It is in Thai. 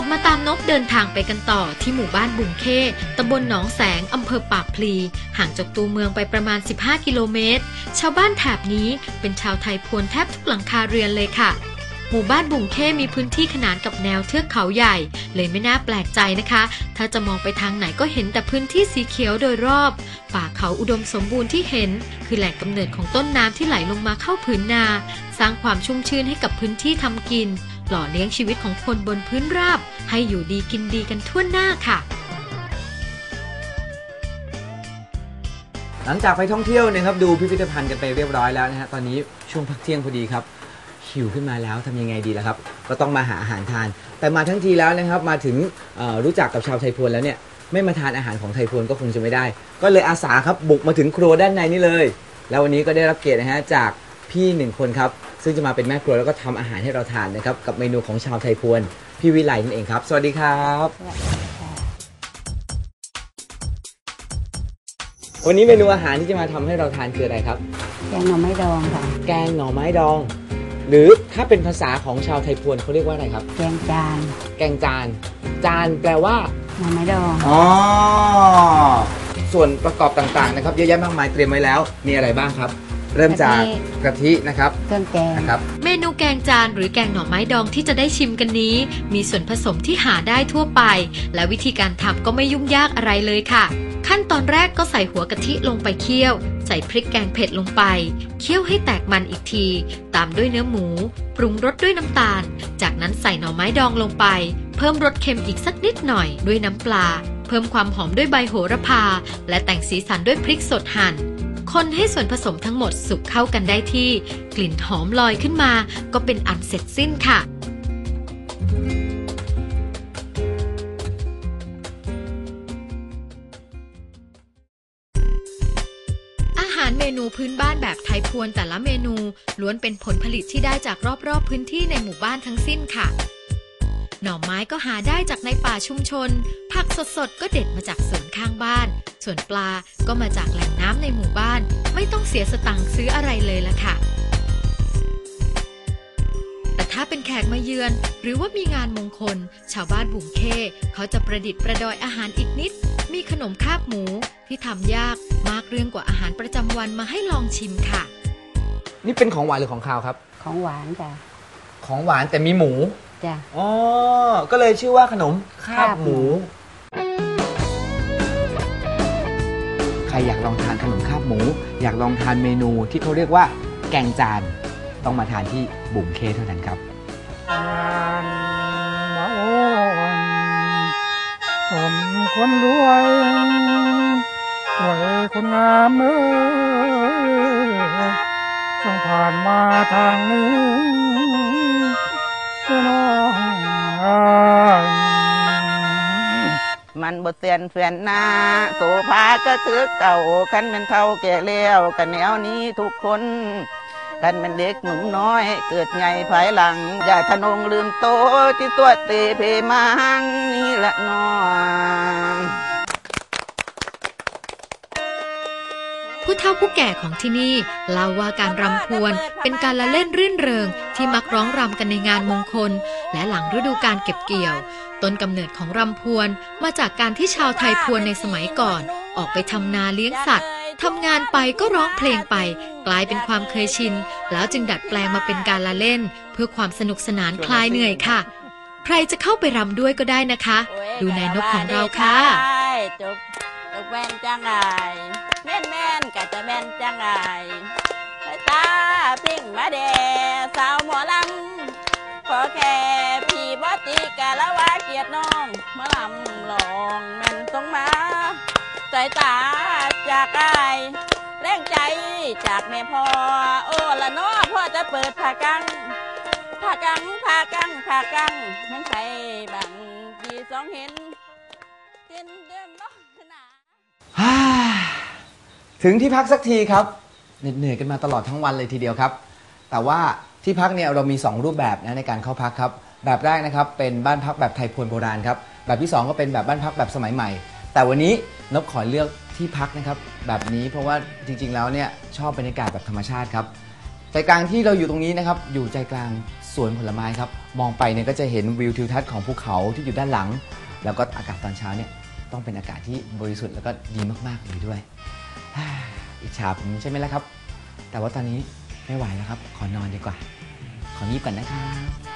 บมาตามนกเดินทางไปกันต่อที่หมู่บ้านบุงเข้ตำบลหนองแสงอำเภอปากพลี ห่างจากตัวเมืองไปประมาณ 15 กิโลเมตร ชาวบ้านแถบนี้เป็นชาวไทยพวนแทบทุกหลังคาเรือนเลยค่ะ หมู่บ้านบุงเข้มีพื้นที่ขนานกับแนวเทือกเขาใหญ่ เลยไม่น่าแปลกใจนะคะ ถ้าจะมองไปทางไหนก็เห็นแต่พื้นที่สีเขียวโดยรอบ ป่าเขาอุดมสมบูรณ์ที่เห็น คือแหล่งกำเนิดของต้นน้ำที่ไหลลงมาเข้าผืนนา สร้างความชุ่มชื้นให้กับพื้นที่ทำกิน หล่อเลี้ยงชีวิตของคนบนพื้นราบ ให้อยู่ดีกินดีกันทั่วหน้าค่ะ หลังจากไปท่องเที่ยวนะครับดูพิพิธภัณฑ์กันไปเรียบร้อยแล้วนะฮะตอนนี้ช่วงพักเที่ยงพอดีครับหิวขึ้นมาแล้วทำยังไงดีล่ะครับ ก็ต้องมาหาอาหารทาน แต่มาทั้งทีแล้วนะครับมาถึงรู้จักกับชาวไทยพวนแล้วเนี่ยไม่มาทานอาหารของไทยพวนก็คงจะไม่ได้ ก็เลยอาสาครับบุกมาถึงครัวด้านในนี่เลย แล้ววันนี้ก็ได้รับเกียรตินะฮะจากพี่หนึ่งคนครับ ซึ่งจะมาเป็นแม่ครัวแล้วก็ทำอาหารให้เราทานนะครับ กับเมนูของชาวไทยพวนพี่วิไลนั่นเองครับ สวัสดีครับ วันนี้เมนูอาหารที่จะมาทำให้เราทานคืออะไรครับ แกงหน่อไม้ดองค่ะ แกงหน่อไม้ดอง หรือถ้าเป็นภาษาของชาวไทยพวนเขาเรียกว่าอะไรครับ แกงจานแกงจาน จานแปลว่า หน่อไม้ดองอ๋อ ส่วนประกอบต่างๆนะครับ เยอะแยะมากมายเตรียมไว้แล้ว มีอะไรบ้างครับ เริ่มจากกะทินะครับเครื่องแกงนะครับเมนูแกงจานหรือแกงหน่อไม้ดองที่จะได้ชิมกันนี้ มีส่วนผสมที่หาได้ทั่วไป และวิธีการทำก็ไม่ยุ่งยากอะไรเลยค่ะ ขั้นตอนแรกก็ใส่หัวกะทิลงไปเคี่ยว ใส่พริกแกงเผ็ดลงไป เคี่ยวให้แตกมันอีกที ตามด้วยเนื้อหมู ปรุงรสด้วยน้ำตาล จากนั้นใส่หน่อไม้ดองลงไป เพิ่มรสเค็มอีกสักนิดหน่อยด้วยน้ำปลา เพิ่มความหอมด้วยใบโหระพา และแต่งสีสันด้วยพริกสดหั่น คนให้ส่วนผสมทั้งหมดสุกเข้ากันได้ที่ กลิ่นหอมลอยขึ้นมา ก็เป็นอันเสร็จสิ้นค่ะ อาหารเมนูพื้นบ้านแบบไทยพวนแต่ละเมนูล้วนเป็นผลผลิตที่ได้จากรอบๆพื้นที่ในหมู่บ้านทั้งสิ้นค่ะ หน่อไม้ก็หาได้จากในป่าชุมชน ผักสดๆ ก็เด็ดมาจากสวนข้างบ้าน ส่วนปลาก็มาจากแหล่งน้ำในหมู่บ้าน ไม่ต้องเสียสตังค์ซื้ออะไรเลยละค่ะ แต่ถ้าเป็นแขกมาเยือน หรือว่ามีงานมงคล ชาวบ้านบุงเข้เขาจะประดิษฐ์ประดอยอาหารอีกนิด มีขนมคาบหมูที่ทำยากมากเรื่องกว่าอาหารประจำวันมาให้ลองชิมค่ะ นี่เป็นของหวานหรือของคาวครับ ของหวานจ้ะของหวานแต่มีหมู จ้ะ อ๋อ ก็เลยชื่อว่าขนมคาบคาบหหมูมู ใครอยากลองทานขนมคาบหมู อยากลองทานเมนูที่เขาเรียกว่า แกงจาน ต้องมาทานที่บุ๋มเคเท่านั้นครับมาโอนสมคนรวยสวยคนงามเอ้ยจงผ่านมาทางนี้ มันบทเสียนเฟือนนาโสภาก็คือเก่าคันเป็นเท่าแก่แล้วกันแนวนี้ทุกคนกันเป็นเด็กหนุ่มน้อย เกิดไงภายหลัง อย่าทะนงลืมโตที่ตัวเตเพมังนี่ละนอผู้เฒ่าผู้แก่ของที่นี่เล่าว่าการรำพวน เป็นการละเล่นรื่นเริงที่มักร้องรำกันในงานมงคล และหลังฤดูการเก็บเกี่ยว ต้นกำเนิดของรำพวนมาจากการที่ชาวไทยพวนในสมัยก่อน ออกไปทำนาเลี้ยงสัตว์ทำงานไปก็ร้องเพลงไป กลายเป็นความเคยชิน แล้วจึงดัดแปลงมาเป็นการละเล่น เพื่อความสนุกสนานคลายเหนื่อยค่ะ ใครจะเข้าไปรำด้วยก็ได้นะคะ ดูนายนกของเราค่ะจบจบแม่นจังไงแม่นแม่นกะจะแม่นจังไงสาตาปิ้งมาแดสาวหมอลำขอแค่ กะละว่าเกียรติน้องมาลำลองแม่นต้องมาสายตาจากไอายแรงใจจากแม่พ่อโอ้ละน้อพ่อจะเปิดผากังผากังผากังผากังม่นไทยบังดีสองเห็นเดือนเดือนเนาะหนาถึงที่พักสักทีครับเหน็ดเหนื่อยกันมาตลอดทั้งวันเลยทีเดียวครับ แต่ว่าที่พักเนี่ยเรามี 2 รูปแบบนะในการเข้าพักครับ แบบแรกนะครับเป็นบ้านพักแบบไทยพวนโบราณครับแบบที่ 2 ก็เป็นแบบบ้านพักแบบสมัยใหม่ แต่วันนี้นบขอเลือกที่พักนะครับแบบนี้เพราะว่าจริงๆแล้วเนี่ยชอบบรรยากาศแบบธรรมชาติครับใจกลางที่เราอยู่ตรงนี้นะครับอยู่ใจกลางสวนผลไม้ครับมองไปเนี่ยก็จะเห็นวิวทิวทัศน์ของภูเขาที่อยู่ด้านหลัง แล้วก็อากาศตอนเช้าเนี่ยต้องเป็นอากาศที่บริสุทธิ์แล้วก็ดีมากๆเลยด้วยอิจฉาผมใช่ไหมล่ะครับ แต่ว่าตอนนี้ไม่ไหวแล้วครับ ขอนอนดีกว่า ของีบก่อนนะครับ